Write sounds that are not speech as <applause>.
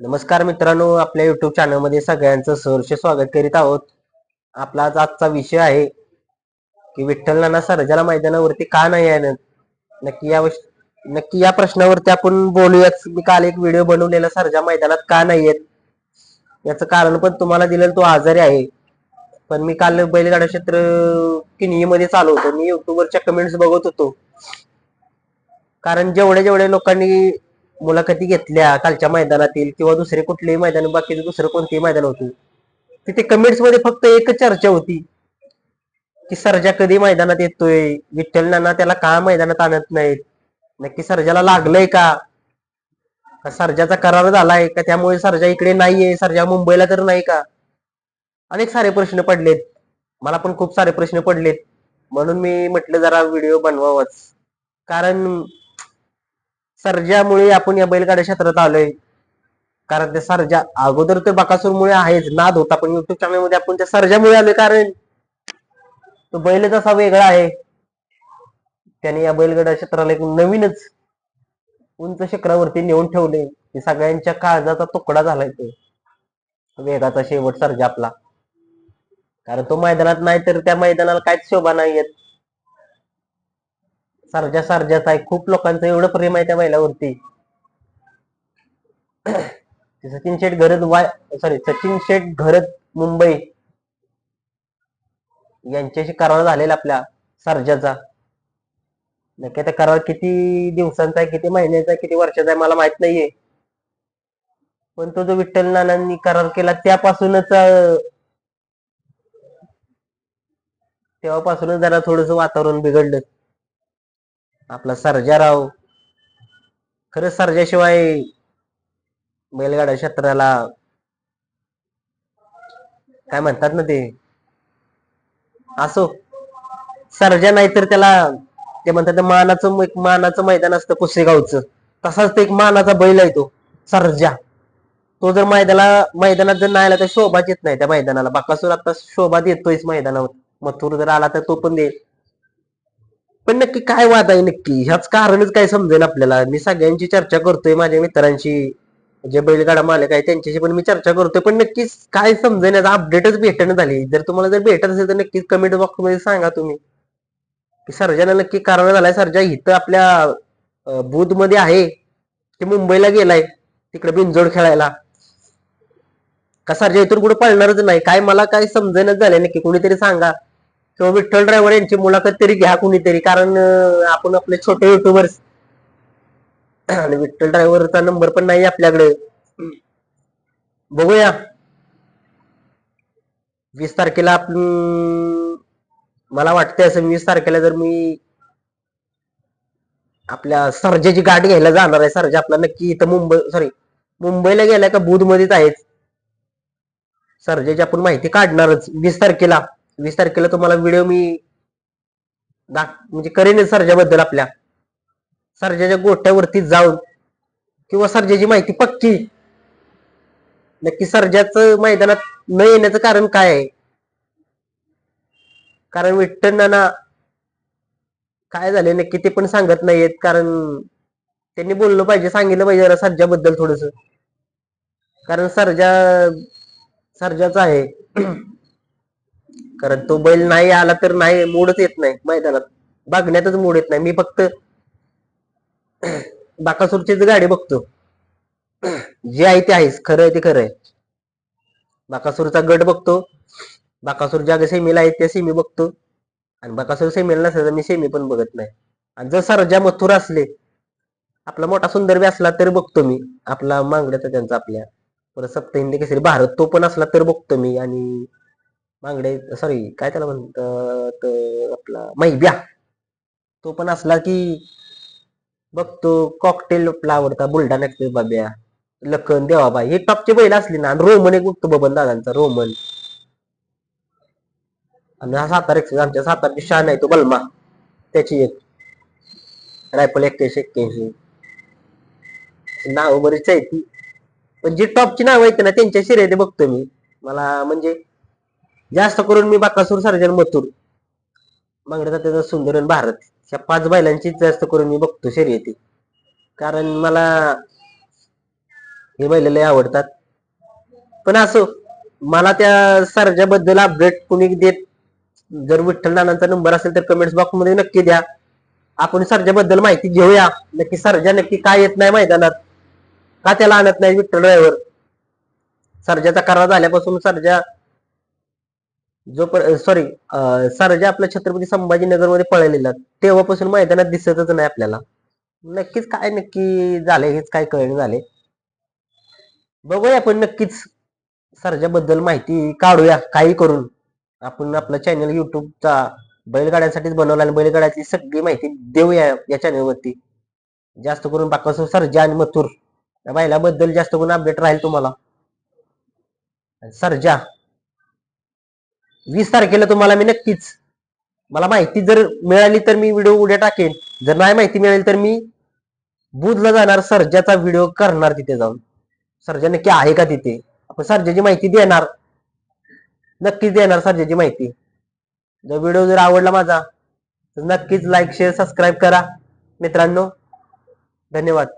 नमस्कार मित्रांनो आपल्या युट्यूब चॅनलमध्ये सगळ्यांचं सहर्ष स्वागत करीत आहोत. आपला आज आजचा विषय आहे की विठ्ठल नाना सरजाला मैदानावरती का नाही आहे? नक्की या नक्की या प्रश्नावरती आपण बोलूयाच मी काल एक व्हिडिओ बनवलेला सरजा मैदानात का नाही आहेत? याचं कारण पण तुम्हाला दिलेलं तो आजारी आहे. पण मी काल बैलगाडा क्षेत्र किनई मध्ये चालू होतो मी युट्यूबवरच्या कमेंट्स बघत होतो. कारण जेवढे जेवढ्या लोकांनी मुलाखती घेतल्या कालच्या मैदानातील किंवा दुसरे कुठलेही मैदान बाकीचे दुसरं कोणतेही मैदान होते. तिथे कमेंट्समध्ये फक्त एकच चर्चा होती की सरजा कधी मैदानात येतोय? विठ्ठल नाना त्याला का मैदानात आणत नाहीत? नक्की सरजाला लागलंय का सरजाचा करार झालाय का? त्यामुळे सर्जा इकडे नाहीये सरजा मुंबईला तर नाही का? अनेक सारे प्रश्न पडलेत. मला पण खूप सारे प्रश्न पडलेत. म्हणून मी म्हटलं जरा व्हिडिओ बनवावाच. कारण सर्जामुळे आपण या बैलगाड्या क्षेत्रात आलोय. कारण ते सर्जा अगोदर तर बकासूरमुळे आहेच नाद होता पण युट्यूब चॅनलमध्ये आपण त्या सर्जामुळे आलोय कारण तो बैलच असा वेगळा आहे त्याने या बैलगाड्या क्षेत्राला एक नवीनच उंच शिखरावरती नेऊन ठेवले की सगळ्यांच्या काळजाचा तुकडा झालाय तो. वेगाचा शेवट सर्जा आपला. कारण तो मैदानात नाही तर त्या मैदानाला काहीच शोभा नाही येत सर्जा सर्जाच आहे खूप लोकांचं एवढं प्रेम आहे त्या बैलावरती. सचिन शेठ घरत वाय सॉरी सचिन शेठ घरत मुंबई यांच्याशी करार झालेला आपल्या सर्जाचा. नक्की आता करार किती दिवसांचा आहे किती महिन्याचा आहे किती वर्षाचा आहे मला माहीत नाहीये. पण तो जो विठ्ठल नानांनी करार केला त्यापासूनच तेव्हापासूनच जरा थोडस वातावरण बिघडलं. आपला सर्जाराव. खर सर्जाशिवाय बैलगाडा क्षेत्राला काय म्हणतात ना ते? असो. सर्जा नाही तर त्याला ते म्हणतात मानाचं एक मानाचं मैदान असतं पुसेगावचं तसाच ते एक मानाचा बैल आहे तो सर्जा. तो जर मैदानाला मैदानात जर नाही आला तर शोभाच येत नाही त्या मैदानाला. बाकासूर आता शोभा देतोयच मैदानावर. मथुर जर आला तर तो पण देईल. पण नक्की काय वाद आहे नक्की? ह्याच कारणच काय समजेल आपल्याला. मी सगळ्यांची चर्चा करतोय माझ्या मित्रांशी. जे बैलगाडा मालक आहे त्यांच्याशी पण मी चर्चा करतोय. पण नक्कीच काय समजेल अपडेटच भेटणं झाली. जर तुम्हाला जर भेटत असेल तर नक्कीच कमेंट बॉक्समध्ये सांगा तुम्ही. की सर्जाला नक्की कारण झालाय. सर्जा इथं आपल्या बुधमध्ये आहे. की मुंबईला गेलाय. तिकडे बिनजोड खेळायला. का सर्जा इथून कुठे पळणारच नाही? काय मला काय समजेनच झालंय नक्की? कोणीतरी सांगा. किंवा विठ्ठल ड्रायव्हर यांची मुलाखत तरी घ्या कुणीतरी कारण आपण आपले छोटे युट्यूबर्स आणि विठ्ठल ड्रायव्हरचा नंबर पण नाही आपल्याकडे. बघूया. वीस तारखेला आपण मला वाटतंय असं वीस तारखेला जर मी आपल्या सर्जाची गाठ घ्यायला जाणार आहे सर्जा आपला नक्की इथं मुंबई सॉरी मुंबईला गेलाय का बुध मध्येच आहेच. सर्जाची आपण माहिती काढणारच वीस तारखेला. वीस तारखेला तुम्हाला व्हिडिओ मी दाख म्हणजे करेन सर्जाबद्दल आपल्या. सर्जाच्या गोठ्यावरती जाऊन किंवा सर्जाची माहिती पक्की. नक्की सर्जाचं मैदानात न येण्याचं कारण काय आहे? कारण विठ्ठलांना काय झाले नक्की ते पण सांगत नाहीयेत. कारण त्यांनी बोललं पाहिजे सांगितलं पाहिजे जरा सर्जाबद्दल थोडस. कारण सर्जा सर्जाचा आहे. कारण तो बैल नाही आला तर नाही मूडच येत नाही मैदानात. बघण्यातच मूड येत नाही. मी फक्त <clears throat> बाकासूरचीच गाडी बघतो. <clears throat> जे आहे ते आहेच. खरं आहे ते खरं आहे. बाकासूरचा गट बघतो. बाकासूर ज्या सेमीला आहे त्या सेमी बघतो. आणि बाकासूर सेमीला नसेल तर मी सेमी पण बघत नाही. आणि जर सरजा मथुर असले आपला मोठा सुंदर बी असला तर बघतो मी. आपला मांगड्याचा त्यांचा आपल्या. परत सप्त हिंदी केसरी भारत तो पण असला तर बघतो मी. आणि मांगडे सॉरी काय त्याला म्हणतात आपला मैब्या तो पण असला की बघतो कॉकटेल आपला आवडता बुलढाणा एक्सप्रेस बाब्या लखन देवाबाई हे टॉपचे बैल असली ना आणि रोमन एक बघतो बबन दादांचा रोमन. आणि हा सातारा आमच्या सातारची शान आहे तो बलमा. त्याची एक. रायफल एक्क्याऐंशी एक्क्याऐंशी. नाव बरीच आहे ती. पण जी टॉपची नाव आहेत ना त्यांच्या शिर्यादी बघतो मी. मला म्हणजे जास्त करून मी बाकासूर सर्जन मथुर मागण्याचा त्याचा सुंदर भारत. ह्या पाच बैलांचीच जास्त करून मी बघतो शर्यती. कारण मला हे बैल लय आवडतात. पण असो मला त्या सर्जाबद्दल अपडेट कुणी देत जर विठ्ठल नानांचा नंबर असेल तर कमेंट्स बॉक्समध्ये नक्की द्या. आपण सर्जाबद्दल माहिती घेऊया. नक्की सर्जा नक्की काय येत नाही मैदानात? का त्याला आणत नाही विठ्ठल ड्रायव्हर? सर्जाचा करार झाल्यापासून सर्जा जो सॉरी सारजा आपल्या छत्रपती संभाजीनगरमध्ये पळलेला तेव्हापासून मैदानात दिसतच नाही आपल्याला. नक्कीच काय नक्की झाले हेच काय कळण झाले बघूया आपण नक्कीच सरजाबद्दल माहिती काढूया काही करून. आपण आपला चॅनल युट्यूबचा बैलगाड्यांसाठीच बनवला आणि बैलगाड्याची सगळी माहिती देऊया या चॅनलवरती जास्त करून बाकासूर सरजा आणि मथुर. या बैलाबद्दल जास्त करून अपडेट राहील तुम्हाला. सरजा सर्जा वीस तारखेला तुम्हाला मी नक्कीच मला माहिती जर मिळाली तर मी व्हिडिओ उद्या टाकेन. जर नाही माहिती मिळाली तर मी बुधला जाणार सर्जाचा व्हिडिओ करणार तिथे जाऊन. सर्जा नक्की आहे का तिथे? आपण सर्जाची माहिती देणार. नक्कीच देणार सर्जाची माहिती. जर व्हिडिओ जर आवडला माझा तर नक्कीच लाईक शेअर सबस्क्राईब करा. मित्रांनो धन्यवाद.